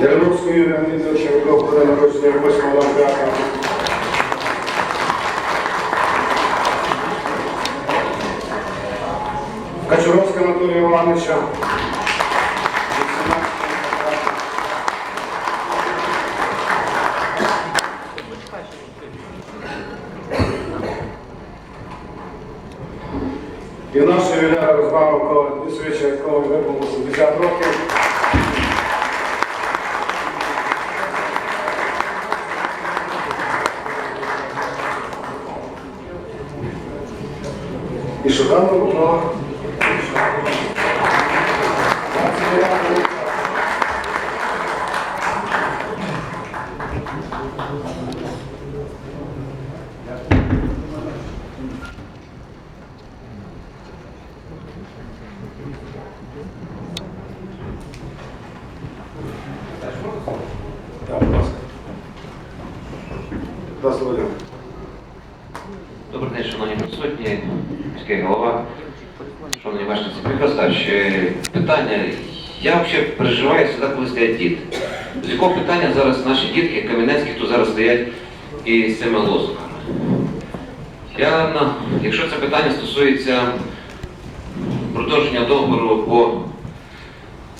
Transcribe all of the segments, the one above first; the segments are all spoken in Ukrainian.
Яремовського Юрія Андрійовича, якого буде народження 8.05. Качуровського Анатолія Івановича. 18 І нашого Юлія Розбава Микола Денисовича, якого виповнило 70 років. І Шуганов Микола. 29 років. Так, будь ласка. Будь ласка, Володимир. Добрий день, шановні присутні, міський голова, шановні мешканці. Михайло Стач, питання. Я взагалі переживаю завжди, коли стоять діти. З якого питання зараз наші дітки, Кам'янецькі, хто зараз стоять із цими лозунгами? Я, якщо це питання стосується продовження договору по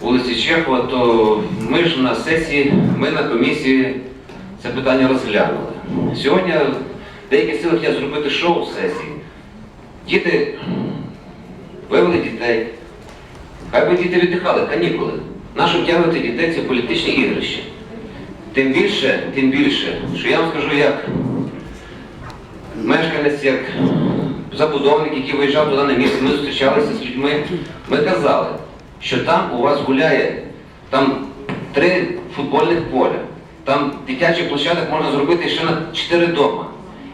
вулиці Чехова, то ми ж на сесії, ми на комісії це питання розглянули. Сьогодні деякі сили хотять зробити шоу з сесії. Діти вивели дітей. Хай би діти віддихали, канікули. Нащо втягувати дітей це політичні ігрища. Тим більше, тим більше, що я вам скажу як мешканець, як забудовник, який виїжджав туди на місце, ми зустрічалися з людьми, ми казали, що там у вас гуляє там три футбольних поля, там дитячих площадок можна зробити ще на чотири дома.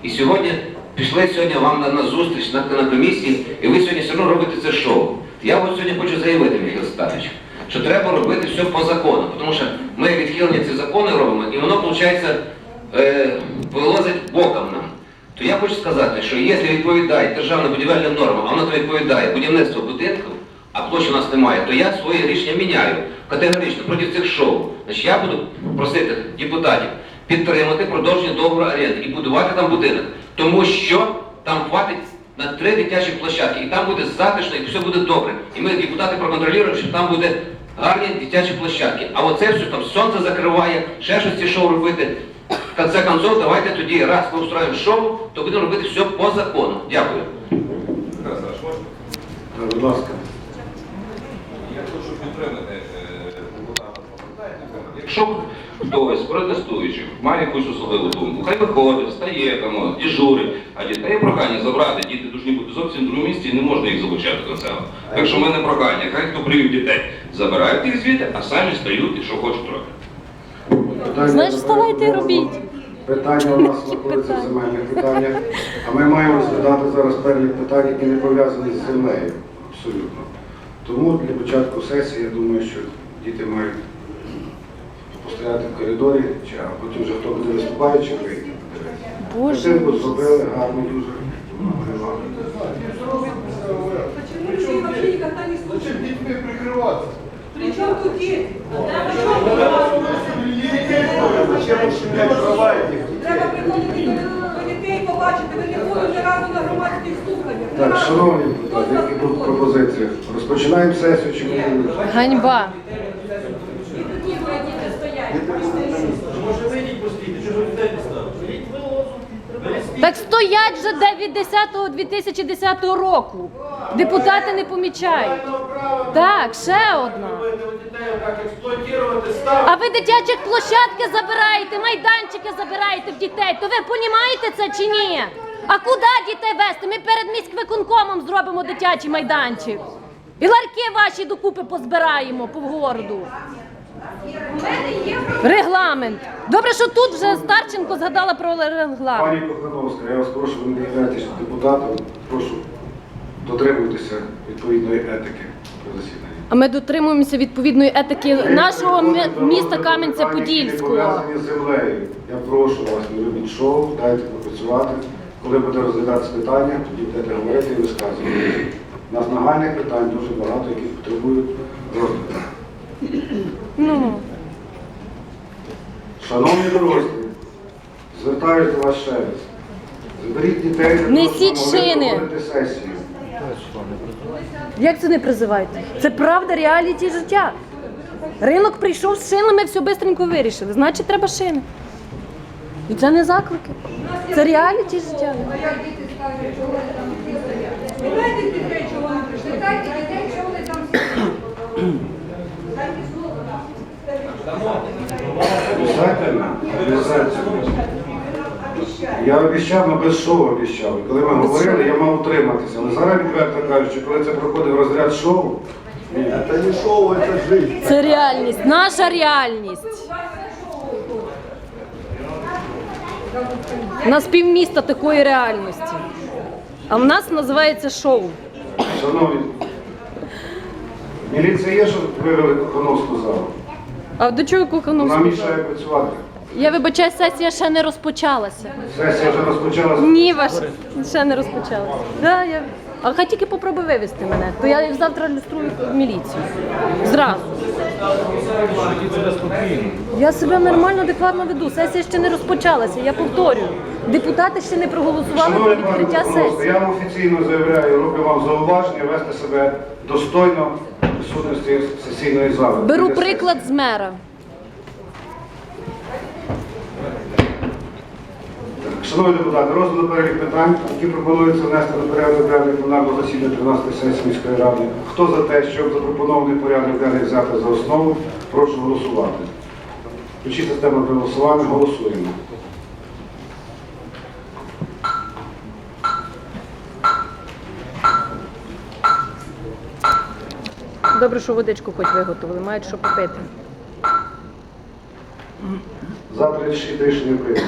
І сьогодні пішли сьогодні вам на, на зустріч на, на комісії, і ви сьогодні все одно робите це шоу. Я от сьогодні хочу заявити, Михайло Статович, що треба робити все по закону, тому що ми відхилення ці закони робимо, і воно, виходить, е, вилазить боком нам. То я хочу сказати, що якщо відповідає державна будівельна норма, а вона то відповідає будівництво будинків, а площі у нас немає, то я своє рішення міняю категорично проти цих шоу. Значить, я буду просити депутатів підтримати продовження договору оренди і будувати там будинок. Тому що там хватить на три дитячі площадки, і там буде затишно, і все буде добре. І ми, депутати, проконтролюємо, що там буде гарні дитячі площадки. А оце все там сонце закриває, ще щось ці шоу робити. В конце концов, давайте тоді, раз ми устроїмо шоу, то будемо робити все по закону. Дякую. Будь ласка. Я хочу підтримати е, депутата Попадайника. Якщо хтось з протестуючих має якусь особливу думку, хай виходить, стає там, от, дежурить, а дітей прохання забрати, діти повинні бути зовсім в другому місці і не можна їх залучати до цього. Так що в мене прохання, хай хто привів дітей, забирають їх звідти, а самі стають і що хочуть. Питання Знаєш, вставайте і робіть. Питання у нас знаходиться в земельних питаннях, а ми маємо розглядати зараз перелік питань, які не пов'язані з землею. Абсолютно. Тому для початку сесії я думаю, що діти мають постояти в коридорі, чи, а потім вже хто буде виступаючи, вийти. Боже. Картинку зробили гарно дуже. Почему вообще никогда не? Причем тут дети? Зачем ущемлять права этих Треба приходити до дітей, побачити, ви не були ні разу на громадських слуханнях. Ні Так, разу. шановні депутати, які будуть пропозиції? Розпочинаємо сесію чи ми будемо? Ганьба. І тут ніби діти стоять. Так стоять вже де від 10 2010 року. Депутати не помічають. Так, ще одна. А ви дитячі площадки забираєте, майданчики забираєте в дітей. То ви понімаєте це чи ні? А куди дітей вести? Ми перед міськвиконкомом зробимо дитячий майданчик. І ларки ваші докупи позбираємо по городу. Регламент. Добре, що тут вже Старченко згадала про регламент. Пані Кохановська, я вас прошу, ви не являєтесь депутатом, прошу дотримуйтеся відповідної етики при засіданні. А ми дотримуємося відповідної етики нашого Ви мі- приходите до міста розгляду питань, які не Кам'янця-Подільського. пов'язані з землею. Я прошу вас, не робіть шоу, дайте попрацювати. Коли буде розглядатися питання, тоді будете говорити і висказувати. У нас нагальних питань дуже багато, які потребують розгляду. Ну, Шановні дорослі, звертаюся до вас ще раз. Заберіть дітей, Несіть шини. сесію. Як це не призиваєте? Це правда реаліті життя. Ринок прийшов з шинами, все швидко вирішили. Значить, треба шини. І це не заклики. Це реаліті життя. Питайте дітей, чого вони прийшли. Питайте дітей, що вони там Обіцяйте обіцяйте. Я обіцяв, але без шоу обіцяв. Коли ми говорили, я мав утриматися. Але зараз відверто кажучи, коли це проходить в розряд шоу, Это не шоу, это жизнь. Це реальність, наша реальність. У нас півміста такої реальності. А в нас називається шоу. шановні, міліція є, щоб вивели Кохановську залу? А до чого Вона Кухановську? мішає працювати. Я вибачаю, сесія ще не розпочалася. Сесія вже розпочалася. Ні, ваш ще не розпочалася. Да, я... А хай тільки попробуй вивезти мене, то я завтра люструю в міліцію. Зразу. Я себе нормально, адекватно веду. Сесія ще не розпочалася, я повторюю. Депутати ще не проголосували про пане відкриття сесії. я вам офіційно заявляю, роблю вам зауваження вести себе достойно присутності сесійної зали. Беру приклад з мера. Шановні депутати, розгляд перелік питань, які пропонуються внести до порядок денний пленарного засідання 13 сесії міської ради. Хто за те, щоб запропонований порядок денний взяти за основу, прошу голосувати. Включіть систему для голосування, голосуємо. Добре, що водичку хоч виготовили, мають що попити. 36 рішення прийнято.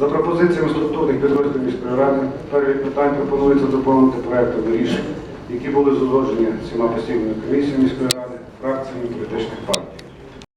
За пропозиціями структурних підрозділів міської ради, перелік питань пропонується доповнити проектами рішень, які були узгоджені всіма постійними комісіями міської ради, фракціями політичних партій.